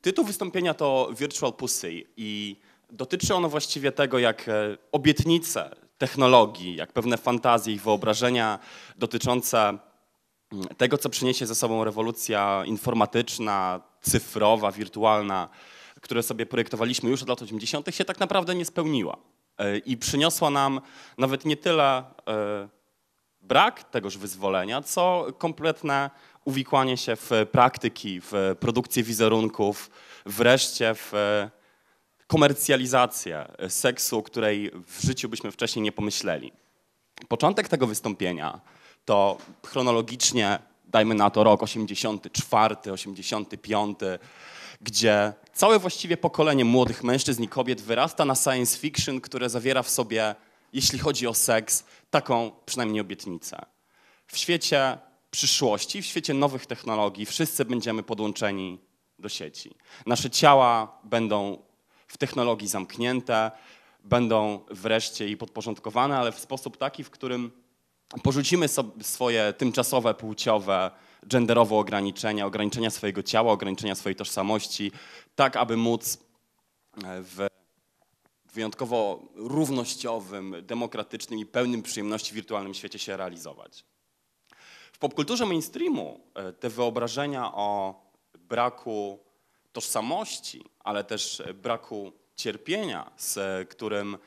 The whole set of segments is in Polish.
Tytuł wystąpienia to Virtual Pussy i dotyczy ono właściwie tego, jak e, obietnice technologii, jak pewne fantazje i wyobrażenia dotyczące mm, tego, co przyniesie ze sobą rewolucja informatyczna, cyfrowa, wirtualna, które sobie projektowaliśmy już od lat 80., się tak naprawdę nie spełniła. E, I przyniosła nam nawet nie tyle e, brak tegoż wyzwolenia, co kompletne uwikłanie się w praktyki, w produkcję wizerunków, wreszcie w komercjalizację seksu, której w życiu byśmy wcześniej nie pomyśleli. Początek tego wystąpienia to chronologicznie, dajmy na to rok 84, 85, gdzie całe właściwie pokolenie młodych mężczyzn i kobiet wyrasta na science fiction, które zawiera w sobie, jeśli chodzi o seks, taką przynajmniej obietnicę. W świecie przyszłości, w świecie nowych technologii, wszyscy będziemy podłączeni do sieci. Nasze ciała będą w technologii zamknięte, będą wreszcie i podporządkowane, ale w sposób taki, w którym porzucimy swoje tymczasowe, płciowe, genderowe ograniczenia, ograniczenia swojego ciała, ograniczenia swojej tożsamości, tak aby móc e, w wyjątkowo równościowym, demokratycznym i pełnym przyjemności wirtualnym świecie się realizować. W popkulturze mainstreamu e, te wyobrażenia o braku tożsamości, ale też braku cierpienia, z którym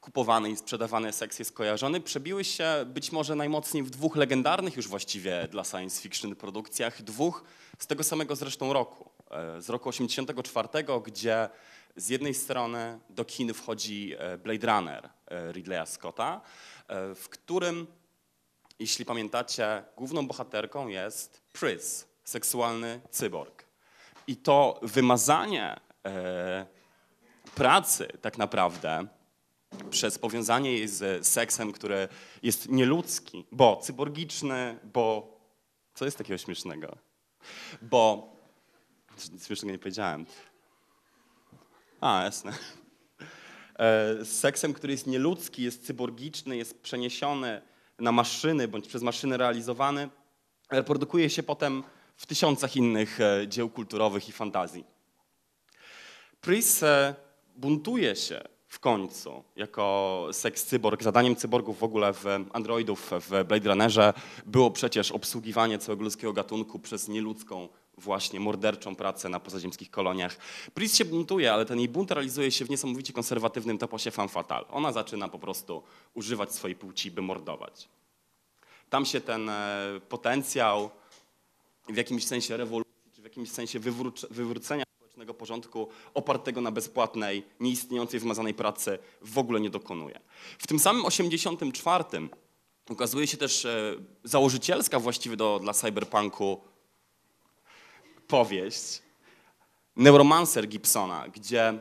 kupowany i sprzedawany seks jest kojarzony, przebiły się być może najmocniej w dwóch legendarnych już właściwie dla science fiction produkcjach, dwóch z tego samego zresztą roku. E, z roku 84, gdzie z jednej strony do kin wchodzi e, Blade Runner e, Ridleya Scotta, w którym, jeśli pamiętacie, główną bohaterką jest Pris, seksualny cyborg. I to wymazanie e, pracy tak naprawdę przez powiązanie jej z seksem, który jest nieludzki, bo cyborgiczny, bo co jest takiego śmiesznego? Bo śmiesznego nie powiedziałem. A, jasne. E, seksem, który jest nieludzki, jest cyborgiczny, jest przeniesiony na maszyny bądź przez maszyny realizowany, reprodukuje się potem w tysiącach innych e, dzieł kulturowych i fantazji. Pris e, buntuje się w końcu jako seks cyborg. Zadaniem cyborgów w ogóle w androidów w Blade Runnerze było przecież obsługiwanie całego ludzkiego gatunku przez nieludzką właśnie morderczą pracę na pozaziemskich koloniach. Pris się buntuje, ale ten jej bunt realizuje się w niesamowicie konserwatywnym toposie fan fatal. Ona zaczyna po prostu używać swojej płci, by mordować. Tam się ten e, potencjał w jakimś sensie rewolucji, czy w jakimś sensie wywrócenia społecznego porządku opartego na bezpłatnej, nieistniejącej, wymazanej pracy w ogóle nie dokonuje. W tym samym 84 ukazuje się też e, założycielska właściwie do, dla cyberpunku powieść Neuromancer Gibsona, gdzie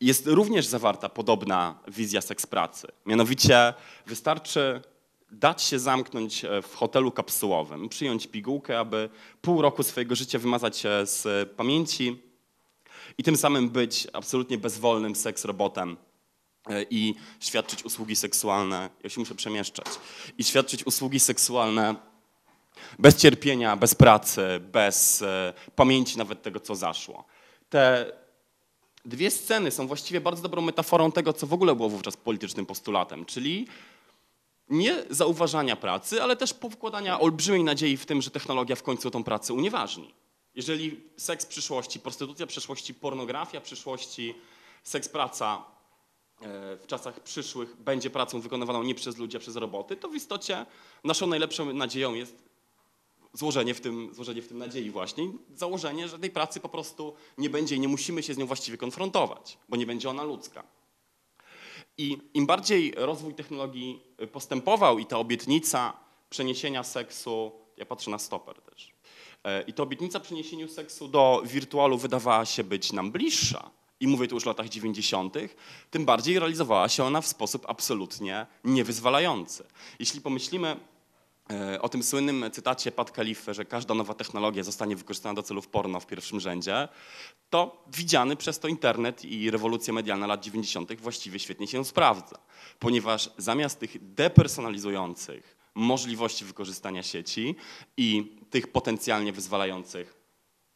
jest również zawarta podobna wizja seks pracy. Mianowicie wystarczy dać się zamknąć e, w hotelu kapsułowym, przyjąć pigułkę, aby pół roku swojego życia wymazać z pamięci i tym samym być absolutnie bezwolnym seks robotem e, i świadczyć usługi seksualne, ja się muszę przemieszczać, i świadczyć usługi seksualne bez cierpienia, bez pracy, bez e, pamięci nawet tego, co zaszło. Te dwie sceny są właściwie bardzo dobrą metaforą tego, co w ogóle było wówczas politycznym postulatem, czyli nie zauważania pracy, ale też powkładania olbrzymiej nadziei w tym, że technologia w końcu tą pracę unieważni. Jeżeli seks przyszłości, prostytucja przyszłości, pornografia przyszłości, seks praca e, w czasach przyszłych będzie pracą wykonywaną nie przez ludzi, a przez roboty, to w istocie naszą najlepszą nadzieją jest złożenie w tym, złożenie w tym nadziei właśnie, założenie, że tej pracy po prostu nie będzie i nie musimy się z nią właściwie konfrontować, bo nie będzie ona ludzka. I im bardziej rozwój technologii postępował i ta obietnica przeniesienia seksu, ja patrzę na stoper też, e, i ta obietnica przeniesienia seksu do wirtualu wydawała się być nam bliższa, i mówię tu już o latach 90., tym bardziej realizowała się ona w sposób absolutnie niewyzwalający. Jeśli pomyślimy o tym słynnym cytacie Pat Kalify, że każda nowa technologia zostanie wykorzystana do celów porno w pierwszym rzędzie, to widziany przez to internet i rewolucja medialna lat 90. właściwie świetnie się sprawdza, ponieważ zamiast tych depersonalizujących możliwości wykorzystania sieci i tych potencjalnie wyzwalających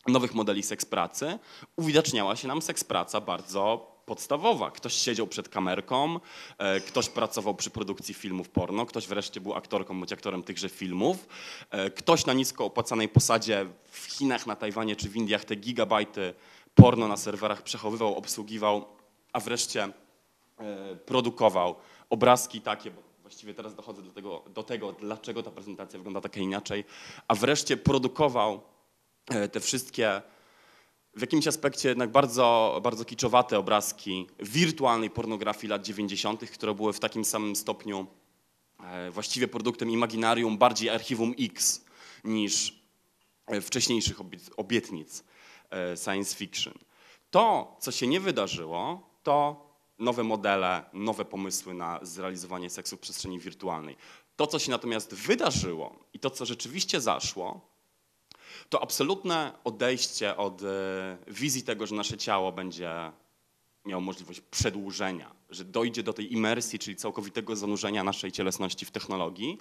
nowych modeli seks pracy, uwidaczniała się nam seks praca bardzo podstawowa. Ktoś siedział przed kamerką, e, ktoś pracował przy produkcji filmów porno, ktoś wreszcie był aktorką bądź aktorem tychże filmów, e, ktoś na nisko opłacanej posadzie w Chinach, na Tajwanie czy w Indiach te gigabajty porno na serwerach przechowywał, obsługiwał, a wreszcie e, produkował obrazki takie, właściwie teraz dochodzę do tego, do tego, dlaczego ta prezentacja wygląda tak inaczej, a wreszcie produkował te wszystkie w jakimś aspekcie jednak bardzo, bardzo kiczowate obrazki wirtualnej pornografii lat 90., które były w takim samym stopniu e, właściwie produktem imaginarium, bardziej archiwum X niż e, wcześniejszych obietnic e, science fiction. To, co się nie wydarzyło, to nowe modele, nowe pomysły na zrealizowanie seksu w przestrzeni wirtualnej. To, co się natomiast wydarzyło i to, co rzeczywiście zaszło, to absolutne odejście od e, wizji tego, że nasze ciało będzie miało możliwość przedłużenia, że dojdzie do tej imersji, czyli całkowitego zanurzenia naszej cielesności w technologii,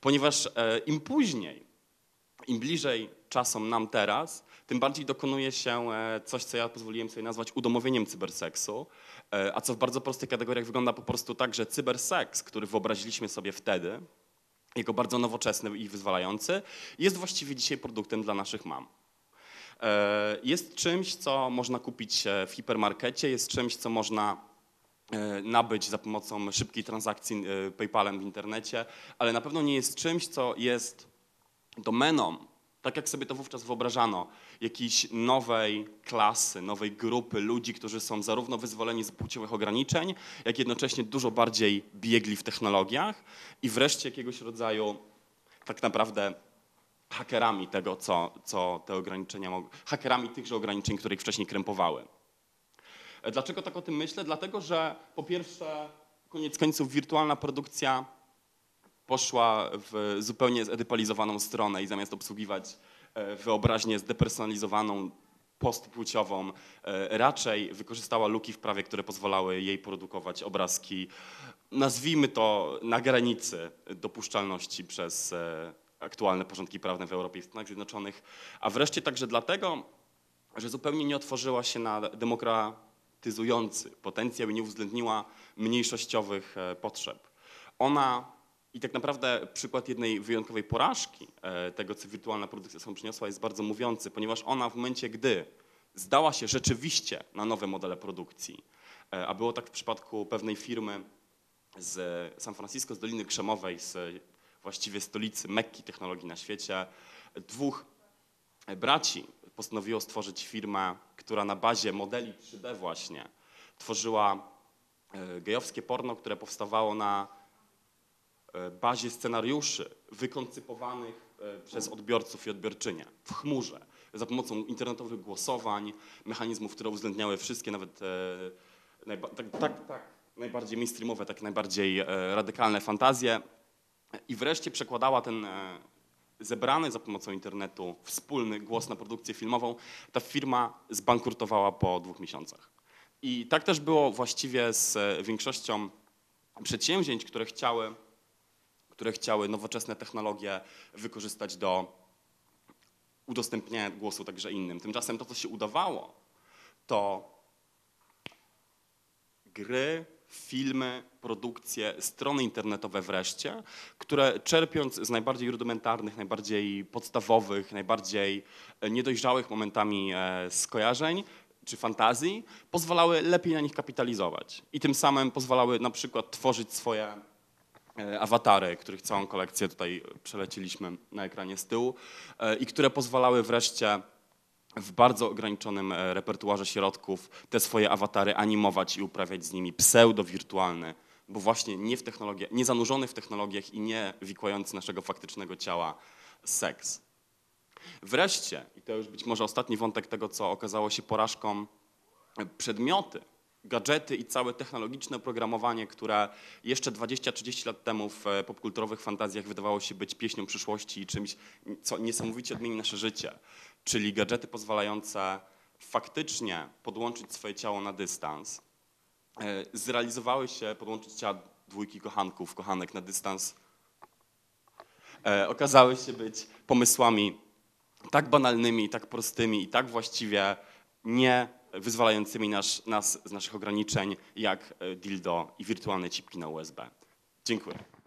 ponieważ e, im później, im bliżej czasom nam teraz, tym bardziej dokonuje się e, coś, co ja pozwoliłem sobie nazwać udomowieniem cyberseksu, a co w bardzo prostych kategoriach wygląda po prostu tak, że cyberseks, który wyobraziliśmy sobie wtedy, jako bardzo nowoczesny i wyzwalający, jest właściwie dzisiaj produktem dla naszych mam. E, jest czymś, co można kupić w hipermarkecie, jest czymś, co można e, nabyć za pomocą szybkiej transakcji e, PayPalem w internecie, ale na pewno nie jest czymś, co jest domeną tak jak sobie to wówczas wyobrażano, jakiejś nowej klasy, nowej grupy ludzi, którzy są zarówno wyzwoleni z płciowych ograniczeń, jak jednocześnie dużo bardziej biegli w technologiach i wreszcie jakiegoś rodzaju tak naprawdę hakerami tego, co, co te ograniczenia hakerami tychże ograniczeń, które ich wcześniej krępowały. E, dlaczego tak o tym myślę? Dlatego, że po pierwsze, koniec końców wirtualna produkcja poszła w zupełnie zedypalizowaną stronę i zamiast obsługiwać e, wyobraźnię zdepersonalizowaną, postpłciową, e, raczej wykorzystała luki w prawie, które pozwalały jej produkować obrazki, nazwijmy to na granicy dopuszczalności przez e, aktualne porządki prawne w Europie i Stanach Zjednoczonych, a wreszcie także dlatego, że zupełnie nie otworzyła się na demokratyzujący potencjał i nie uwzględniła mniejszościowych potrzeb. Ona i tak naprawdę przykład jednej wyjątkowej porażki e, tego, co wirtualna produkcja sam przyniosła, jest bardzo mówiący, ponieważ ona w momencie, gdy zdała się rzeczywiście na nowe modele produkcji, e, a było tak w przypadku pewnej firmy z San Francisco, z Doliny Krzemowej, z właściwie stolicy Mekki technologii na świecie, dwóch braci postanowiło stworzyć firmę, która na bazie modeli 3D właśnie tworzyła e, gejowskie porno, które powstawało na E, bazie scenariuszy wykoncypowanych e, przez odbiorców i odbiorczynie w chmurze za pomocą internetowych głosowań, mechanizmów, które uwzględniały wszystkie nawet e, tak, tak, tak, najbardziej mainstreamowe, tak najbardziej radykalne fantazje i wreszcie przekładała ten zebrany za pomocą internetu wspólny głos na produkcję filmową. Ta firma zbankrutowała po dwóch miesiącach. I tak też było właściwie z większością przedsięwzięć, które chciały które chciały nowoczesne technologie wykorzystać do udostępniania głosu także innym. Tymczasem to, co się udawało, to gry, filmy, produkcje, strony internetowe wreszcie, które czerpiąc z najbardziej rudymentarnych, najbardziej podstawowych, najbardziej niedojrzałych momentami e, skojarzeń czy fantazji, pozwalały lepiej na nich kapitalizować. I tym samym pozwalały na przykład tworzyć swoje E, awatary, których całą kolekcję tutaj przeleciliśmy na ekranie z tyłu e, i które pozwalały wreszcie w bardzo ograniczonym e, repertuarze środków te swoje awatary animować i uprawiać z nimi pseudo-wirtualny, bo właśnie nie, w technologię, nie zanurzony w technologiach i nie wikłający naszego faktycznego ciała seks. Wreszcie, i to już być może ostatni wątek tego, co okazało się porażką, przedmioty, gadżety i całe technologiczne oprogramowanie, które jeszcze 20-30 lat temu w e, popkulturowych fantazjach wydawało się być pieśnią przyszłości i czymś, co niesamowicie odmieni nasze życie, czyli gadżety pozwalające faktycznie podłączyć swoje ciało na dystans, e, zrealizowały się, podłączyć ciała dwójki kochanków, kochanek na dystans, e, okazały się być pomysłami tak banalnymi, tak prostymi i tak właściwie nie wyzwalającymi nas, nas z naszych ograniczeń, jak e, dildo i wirtualne cipki na USB. Dziękuję.